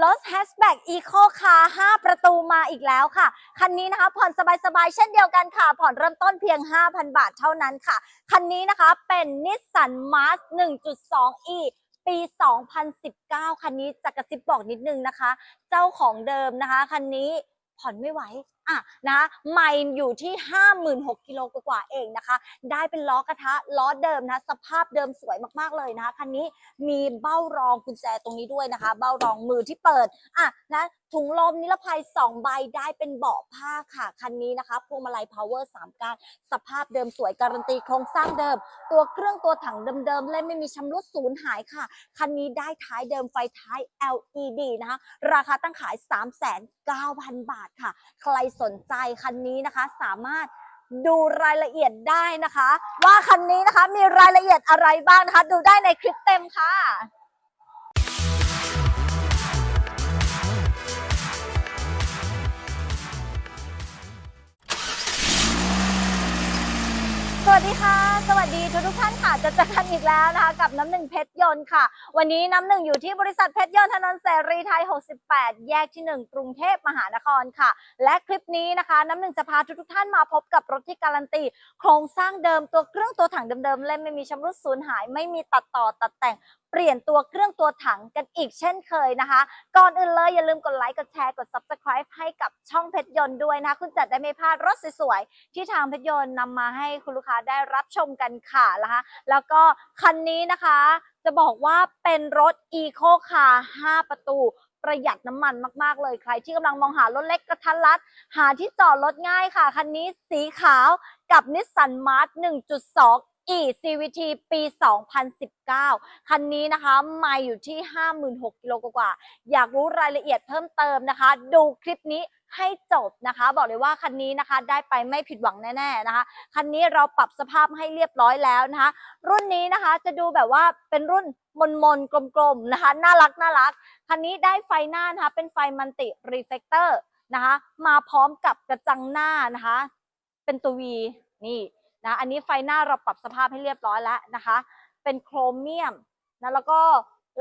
รถแฮชแบ็กอีโคคาร์5ประตูมาอีกแล้วค่ะ คันนี้นะคะผ่อนสบายๆ เช่นเดียวกันค่ะ ผ่อนเริ่มต้นเพียง 5,000 บาทเท่านั้นค่ะ คันนี้นะคะเป็นนิสสันมาร์ส 1.2e ปี 2019 คันนี้จะกระซิบบอกนิดนึงนะคะ เจ้าของเดิมนะคะ คันนี้ผ่อนไม่ไหวอะนะคะไม่อยู่ที่ 56กิโลกว่าเองนะคะ ได้เป็นล้อกระทะล้อเดิมนะ สภาพเดิมสวยมากๆเลยนะคะคันนี้มีเบ้ารองกุญแจตรงนี้ด้วยนะคะ เบ้ารองมือที่เปิดอะนะถุงลมนิรภัย 2 ใบได้เป็นเบาะผ้าค่ะ คันนี้นะคะพวงมาลัย power 3ก้านสภาพเดิมสวยการันตีโครงสร้างเดิม ตัวเครื่องตัวถังเดิมๆและไม่มีชำรุดสูญหายค่ะ คันนี้ได้ท้ายเดิมไฟท้าย LED นะคะ ราคาตั้งขาย 3,900บาทค่ะ ใครสนใจคันนี้นะคะ สามารถดูรายละเอียดได้นะคะ ว่าคันนี้นะคะมีรายละเอียดอะไรบ้างนะคะ ดูได้ในคลิปเต็มค่ะ วัสดีค่ะ สวัสดีทุกทุกท่านค่ะจะเจอกันอีกแล้วนะคะกับน้ำหนึ่งเพชรยนต์ค่ะ วันนี้น้ำหนึ่งอยู่ที่บริษัทเพชรยนต์ถนนเสรีไทย 68 แยกที่ 1 กรุงเทพมหานครค่ะ และคลิปนี้นะคะ น้ำหนึ่งจะพาทุกทุกท่านมาพบกับรถที่การันตี โครงสร้างเดิมตัวเครื่องตัวถังเดิมๆเล่มไม่มีชำรุดสูญหาย ไม่มีตัดต่อตัดแต่ง เปลี่ยนตัวเครื่องตัวถังกันอีกเช่นเคยนะคะ ก่อนอื่นเลยอย่าลืมกดไลค์กดแชร์กด subscribe ให้กับช่องเพชรยนต์ด้วยนะคะคุณจะได้ไม่พลาดรถสวยๆที่ทางเพชรยนต์นำมาให้คุณลูกค้าได้รับชมกันค่ะนะคะแล้วก็คันนี้นะคะ จะบอกว่าเป็นรถ Eco Car 5 ประตูประหยัดน้ำมันมากๆ เลย ใครที่กำลังมองหารถเล็กกระทัดรัด หาที่จอดรถง่ายค่ะ คันนี้สีขาวกับ Nissan March 1.2 e CVT ปี 2019 คันนี้นะคะไม่อยู่ที่ 56กิโลกว่า อยากรู้รายละเอียดเพิ่มเติมนะคะ ดูคลิปนี้ให้จบนะคะ บอกเลยว่าคันนี้นะคะได้ไปไม่ผิดหวังแน่ๆนะคะคันนี้เราปรับสภาพให้เรียบร้อยแล้วนะคะ รุ่นนี้นะคะจะดูแบบว่าเป็นรุ่นมนมนๆกลมๆนะคะน่ารักน่ารักคันนี้ได้ไฟหน้านะคะ เป็นไฟมันติรีเฟกเตอร์นะคะ มาพร้อมกับกระจังหน้านะคะ เป็นตัว V นี่ นะอันนี้ไฟหน้าเราปรับสภาพให้เรียบร้อยแล้วนะคะ เป็นโครเมียมนะแล้วก็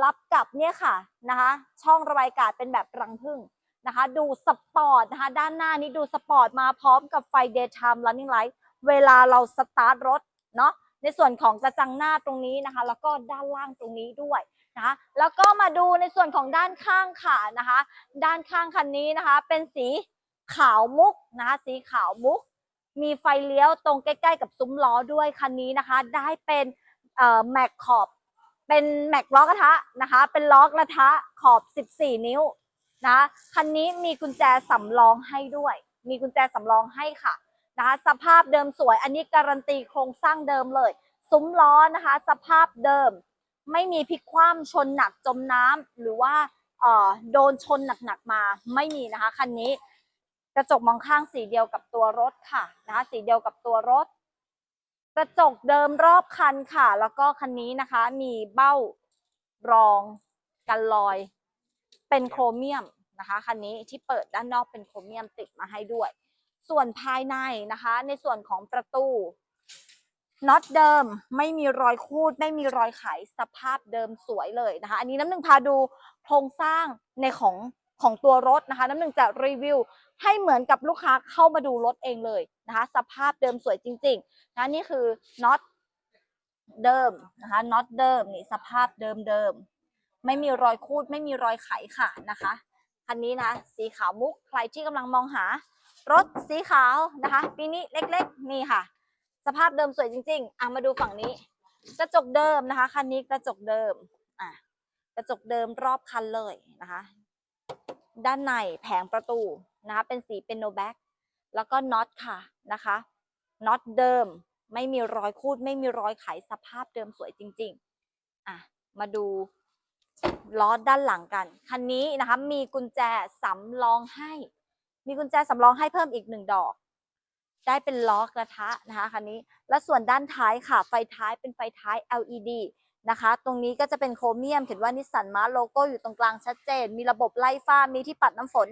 รับกับเนี่ยค่ะนะคะ ช่องระบายอากาศเป็นแบบรังผึ้งนะคะ ดูสปอร์ตนะคะ ด้านหน้านี้ดูสปอร์ตมาพร้อมกับไฟ daytime running light เวลาเราสตาร์ทรถเนาะในส่วนของกระจังหน้าตรงนี้นะคะ แล้วก็ด้านล่างตรงนี้ด้วยนะคะแล้วก็มาดูในส่วนของด้านข้างค่ะนะคะ ด้านข้างคันนี้นะคะ เป็นสีขาวมุกนะคะ สีขาวมุก มีไฟเลี้ยวตรงใกล้ ๆ กับซุ้มล้อด้วยคันนี้นะคะ ได้เป็นแม็กขอบ เป็นแม็กล้อกระทะนะคะ เป็นล้อกระทะขอบ 14 นิ้วนะคันนี้มีกุญแจสำรองให้ด้วย มีกุญแจสำรองให้ค่ะนะคะสภาพเดิมสวย อันนี้การันตีโครงสร้างเดิมเลย ซุ้มล้อนะคะ สภาพเดิม ไม่มีพลิกคว่ำชนหนักจมน้ำหรือว่าเออโดนชนหนักๆมาไม่มีนะคะคันนี้ กระจกมองข้างสีเดียวกับตัวรถค่ะนะคะสีเดียวกับตัวรถ กระจกเดิมรอบคันค่ะ แล้วก็คันนี้นะคะ มีเบ้ารองกันรอย เป็นโครเมียมนะคะคันนี้ที่เปิดด้านนอกเป็นโครเมียมติดมาให้ด้วย ส่วนภายในนะคะ ในส่วนของประตูน็อตเดิมไม่มีรอยคูด ไม่มีรอยไขสภาพเดิมสวยเลยนะคะ อันนี้น้ำหนึ่งพาดูโครงสร้างในของของตัวรถนะคะ น้ำหนึ่งจะรีวิว ให้เหมือนกับลูกค้าเข้ามาดูรถเองเลยนะคะ สภาพเดิมสวยจริงๆนะนี่คือน็อตเดิมนะคะน็อตเดิมนี่สภาพเดิมเดิมๆไม่มีรอยคูดไม่มีรอยไขค่ะนะคะคันนี้นะสีขาวมุกใครที่กำลังมองหารถสีขาวนะคะปีนี้เล็กๆนี่ค่ะ สภาพเดิมสวยจริงๆอะมาดูฝั่งนี้กระจกเดิมนะคะคันนี้กระจกเดิมอะกระจกเดิมรอบคันเลยนะคะ ด้านในแผงประตู นะคะเป็นสีเป็นโนแบ็กแล้วก็น็อตค่ะนะคะน็อตเดิมไม่มีรอยคูดไม่มีรอยไขสภาพเดิมสวยจริงๆอะมาดูล้อด้านหลังกัน คันนี้นะคะมีกุญแจสำรองให้ มีกุญแจสำรองให้เพิ่มอีกหนึ่งดอก ได้เป็นล้อกระทะนะคะคันนี้ และส่วนด้านท้ายค่ะ ไฟท้ายเป็นไฟท้าย LED นะคะ ตรงนี้ก็จะเป็นโครเมียมเขียนว่านิสสันมาโลโก้อยู่ตรงกลางชัดเจน มีระบบไล่ฟ้ามีที่ปัดน้ำฝน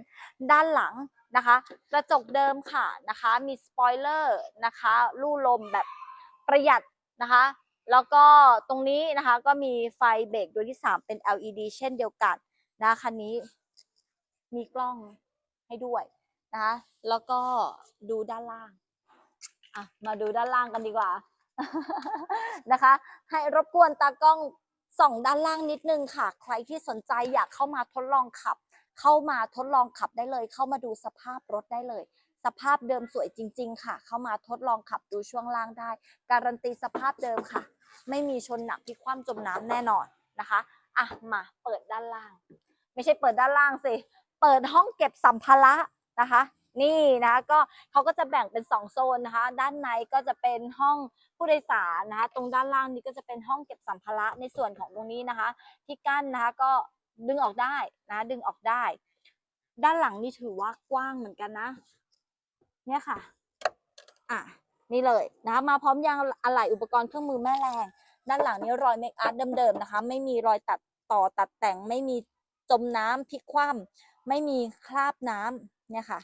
ด้านหลังนะคะ กระจกเดิมค่ะนะคะ มีสปอยเลอร์นะคะลู่ลมแบบประหยัดนะคะ แล้วก็ตรงนี้นะคะก็มีไฟเบรกดวงที่ 3 เป็น LED เช่นเดียวกันนะคันนี้มีกล้องให้ด้วยนะคะ แล้วก็ดูด้านล่าง อะ มาดูด้านล่างกันดีกว่า นะคะ ให้รบกวนตากล้องส่องด้านล่างนิดนึงค่ะ ใครที่สนใจอยากเข้ามาทดลองขับ เข้ามาทดลองขับได้เลย เข้ามาดูสภาพรถได้เลย สภาพเดิมสวยจริง ๆ ค่ะ เข้ามาทดลองขับดูช่วงล่างได้ การันตีสภาพเดิมค่ะ ไม่มีชนหนักที่คว่ำจมน้ำแน่นอนนะคะอะมาเปิดด้านล่าง ไม่ใช่เปิดด้านล่างสิ เปิดห้องเก็บสัมภาระนะคะ นี่นะคะก็เขาก็จะแบ่งเป็นสองโซนนะคะ ด้านในก็จะเป็นห้องผู้โดยสารนะคะ ตรงด้านล่างนี้ก็จะเป็นห้องเก็บสัมภาระในส่วนของตรงนี้นะคะ ที่กั้นนะคะก็ดึงออกได้นะดึงออกได้ ด้านหลังนี่ถือว่ากว้างเหมือนกันนะ เนี่ยค่ะ อะนี่เลยนะคะมาพร้อมยางอะไหล่อุปกรณ์เครื่องมือแม่แรง ด้านหลังนี้รอยเมคอาร์ตเดิมๆนะคะ ไม่มีรอยตัดต่อตัดแต่งไม่มีจมน้ำพลิกคว่ำไม่มีคราบน้ำเนี่ยค่ะ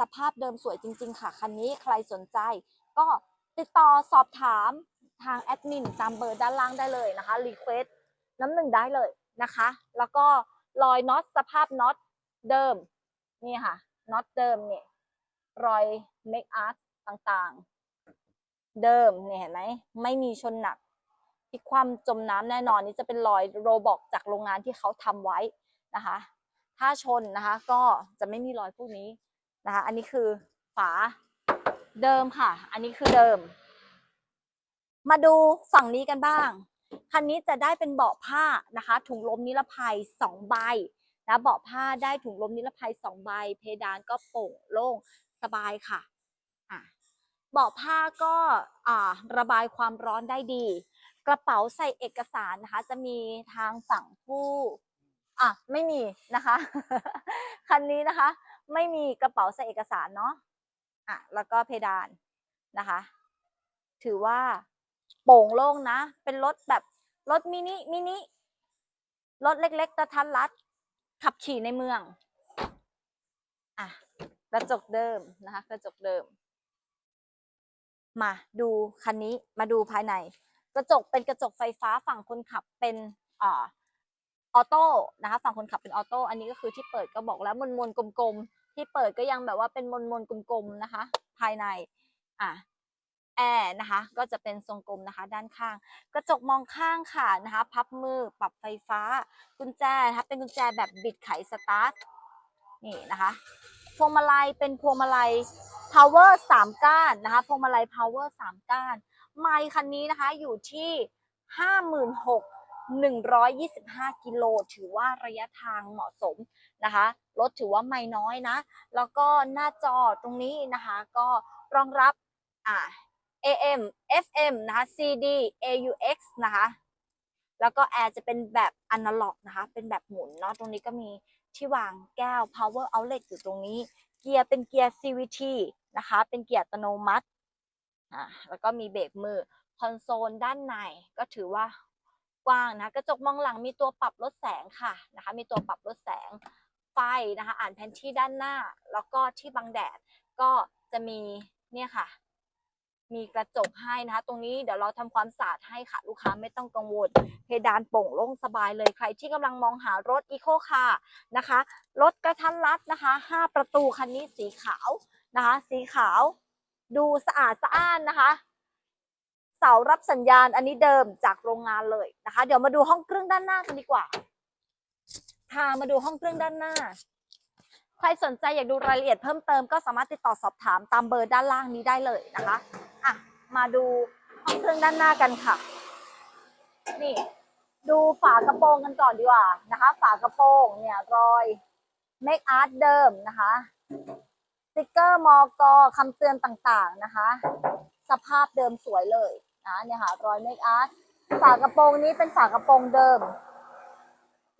สภาพเดิมสวยจริง ๆ ค่ะ คันนี้ใครสนใจ ก็ติดต่อสอบถามทางแอดมินตามเบอร์ด้านล่างได้เลยนะคะรีเควสน้ำหนึ่งได้เลยนะคะ แล้วก็รอยน็อตสภาพน็อตเดิม นี่ค่ะน็อตเดิมเนี่ยรอยเมคอาร์ตต่างๆ เดิมเนี่ยเห็นไหมไม่มีชนหนักที่ความจมน้ำแน่นอนนี่จะเป็นรอยโรบอกจากโรงงานที่เขาทำไว้นะคะ ถ้าชนนะคะ ก็จะไม่มีรอยพวกนี้ นะคะ อันนี้คือฝาเดิมค่ะ อันนี้คือเดิม มาดูฝั่งนี้กันบ้าง คันนี้จะได้เป็นเบาะผ้านะคะ ถุงลมนิรภัยสองใบนะเบาะผ้าได้ถุงลมนิรภัยสองใบ เพดานก็โปร่งโล่งสบายค่ะเบาะผ้าก็ระบายความร้อนได้ดี กระเป๋าใส่เอกสารนะคะ จะมีทางฝั่งผู้อะไม่มีนะคะ คันนี้นะคะ ไม่มีกระเป๋าใส่เอกสารเนาะอะแล้วก็เพดานนะคะ ถือว่าโป่งโล่งนะ เป็นรถแบบรถมินิมินิรถเล็กๆกระทัดรัด ขับขี่ในเมืองอะกระจกเดิมนะคะกระจกเดิม มาดูคันนี้มาดูภายใน กระจกเป็นกระจกไฟฟ้าฝั่งคนขับเป็นอ่า ออโต้นะคะฝั่งคนขับเป็นออโต้อันนี้ก็คือที่เปิดก็บอกแล้วมนมนกลมๆ ที่เปิดก็ยังแบบว่าเป็นมนมนกลมๆนะคะ ภายในอะแอร์นะคะ ก็จะเป็นทรงกลมนะคะ ด้านข้าง กระจกมองข้างค่ะนะคะ พับมือปรับไฟฟ้า กุญแจนะคะเป็นกุญแจแบบบิดไขสตาร์ทนี่นะคะพวงมาลัยเป็นพวงมาลัย power สามก้านนะคะพวงมาลัย power สามก้านไมค์คันนี้นะคะอยู่ที่ห้าหมื่นหก หนึ่งร้อยยี่สิบห้ากิโลถือว่าระยะทางเหมาะสมนะคะรถถือว่าไม่น้อยนะ แล้วก็หน้าจอตรงนี้นะคะก็รองรับอ่า AM FM นะคะ CD AUX นะคะแล้วก็แอร์จะเป็นแบบอนาล็อกนะคะเป็นแบบหมุนเนาะตรงนี้ก็มีที่วางแก้ว power outlet อยู่ตรงนี้ เกียร์เป็นเกียร์ CVT นะคะเป็นเกียร์อัตโนมัติอ่าแล้วก็มีเบรกมือคอนโซลด้านในก็ถือว่า กว้างนะกระจกมองหลังมีตัวปรับลดแสงค่ะนะคะ มีตัวปรับลดแสงไฟนะคะ อ่านแผนที่ด้านหน้า แล้วก็ที่บังแดดก็จะมีเนี่ยค่ะ มีกระจกให้นะคะ ตรงนี้เดี๋ยวเราทำความสะอาดให้ค่ะลูกค้าไม่ต้องกังวลเพดานโป่งโล่งสบายเลยใครที่กำลังมองหารถอีโคคาร์นะคะรถกระทันรัดนะคะ 5 ประตูคันนี้สีขาวนะคะ สีขาว ดูสะอาดสะอ้านนะคะ เสารับสัญญาณอันนี้เดิมจากโรงงานเลยนะคะ เดี๋ยวมาดูห้องเครื่องด้านหน้ากันดีกว่าพามาดูห้องเครื่องด้านหน้า ใครสนใจอยากดูรายละเอียดเพิ่มเติมก็สามารถติดต่อสอบถามตามเบอร์ด้านล่างนี้ได้เลยนะคะอะมาดูห้องเครื่องด้านหน้ากันค่ะ นี่ ดูฝากระโปรงกันก่อนดีกว่านะคะ ฝากระโปรงเนี่ยรอยเมคอาร์ตเดิมนะคะสติกเกอร์มอกอคำเตือนต่างๆนะคะ สภาพเดิมสวยเลย นะเนี่ยค่ะรอยเมคอาร์ตฝากระโปรงนี้เป็นฝากระโปรงเดิม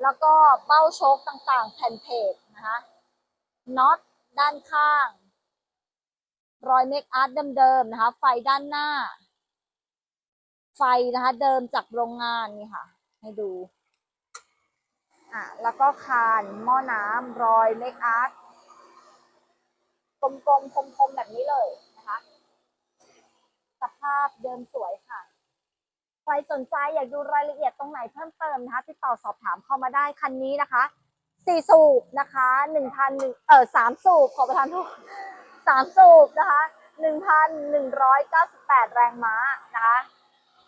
แล้วก็เป้าโชคต่างๆ แผ่นเพจนะคะน็อตด้านข้าง รอยเมคอาร์ตเดิมๆนะคะ ไฟด้านหน้า ไฟนะคะ เดิมจากโรงงานนี่ค่ะ ให้ดูอะแล้วก็คานหม้อน้ำรอยเมคอาร์ตกลมๆคมๆแบบนี้เลย สภาพเดิมสวยค่ะ ใครสนใจอยากดูรายละเอียดตรงไหนเพิ่มเติมนะคะ ติดต่อสอบถามเข้ามาได้คันนี้นะคะสี่สูบนะคะหนึ่งพันหนึ่งเออสามสูบขอประทานโทษสามสูบนะคะหนึ่งพันหนึ่งร้อยเก้าสิบแปดแรงม้านะคะ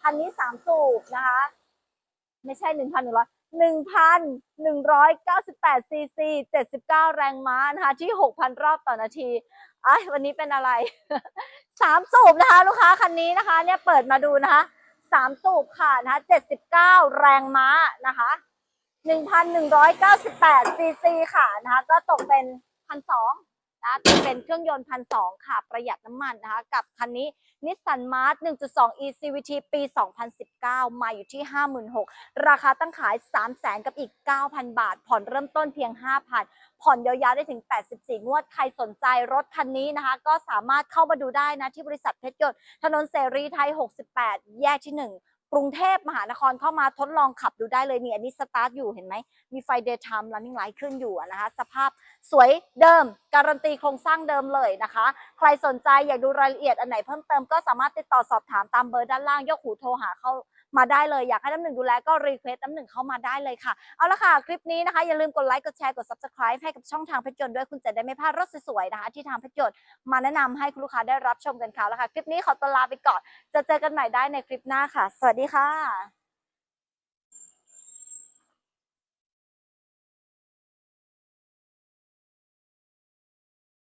คันนี้สามสูบนะคะ ไม่ใช่หนึ่งพันหนึ่งร้อยหนึ่งพันหนึ่งร้อยเก้าสิบแปดซีซีเจ็ดสิบเก้าแรงม้านะคะที่หกพันรอบต่อนาที ไอ้ยวันนี้เป็นอะไร สามสูบนะคะ ลูกค้าคันนี้นะคะ เนี่ยเปิดมาดูนะคะสามสูบค่ะนะคะเจ็ดสิบเก้าแรงม้านะคะหนึ่งพันหนึ่งร้อยเก้าสิบแปดซีซีค่ะนะคะ ก็ตกเป็นพันสอง นะเป็นเครื่องยนต์พันสองค่ะ ประหยัดน้ำมันนะคะ กับคันนี้นิสสันมาร์1.2 e CVT ปี 2019 มาอยู่ที่ 56,000 ราคาตั้งขาย 300,000 กับอีก 9,000 บาท ผ่อนเริ่มต้นเพียง 5,000 ผ่อนยาวๆได้ถึง 84 งวด ใครสนใจรถคันนี้นะคะ ก็สามารถเข้ามาดูได้นะ ที่บริษัทเพชรยนต์ถนนเสรีไทย 68 แยกที่ 1 กรุงเทพมหานครเข้ามาทดลองขับดูได้เลยนี่อันนี้สตาร์ทอยู่เห็นไหม มีไฟ daytime running light ขึ้นอยู่นะคะสภาพสวยเดิม การันตีโครงสร้างเดิมเลยนะคะ ใครสนใจอยากดูรายละเอียดอันไหนเพิ่มเติมก็สามารถติดต่อสอบถามตามเบอร์ด้านล่าง ยกหูโทรหาเข้า มาได้เลยอยากให้น้ำหนึ่งดูแลก็รีเควสน้ำหนึ่งเข้ามาได้เลยค่ะ เอาละค่ะ คลิปนี้นะคะ อย่าลืมกดไลค์กดแชร์กด subscribe ให้กับช่องทางเพชรยนต์ด้วยคุณจะได้ไม่พลาดรถสวยๆนะคะที่ทางเพชรยนต์มาแนะนำให้คุณลูกค้าได้รับชมกันค่ะแล้วค่ะ คลิปนี้ขอตัวลาไปก่อนจะเจอกันใหม่ได้ในคลิปหน้าค่ะ สวัสดีค่ะ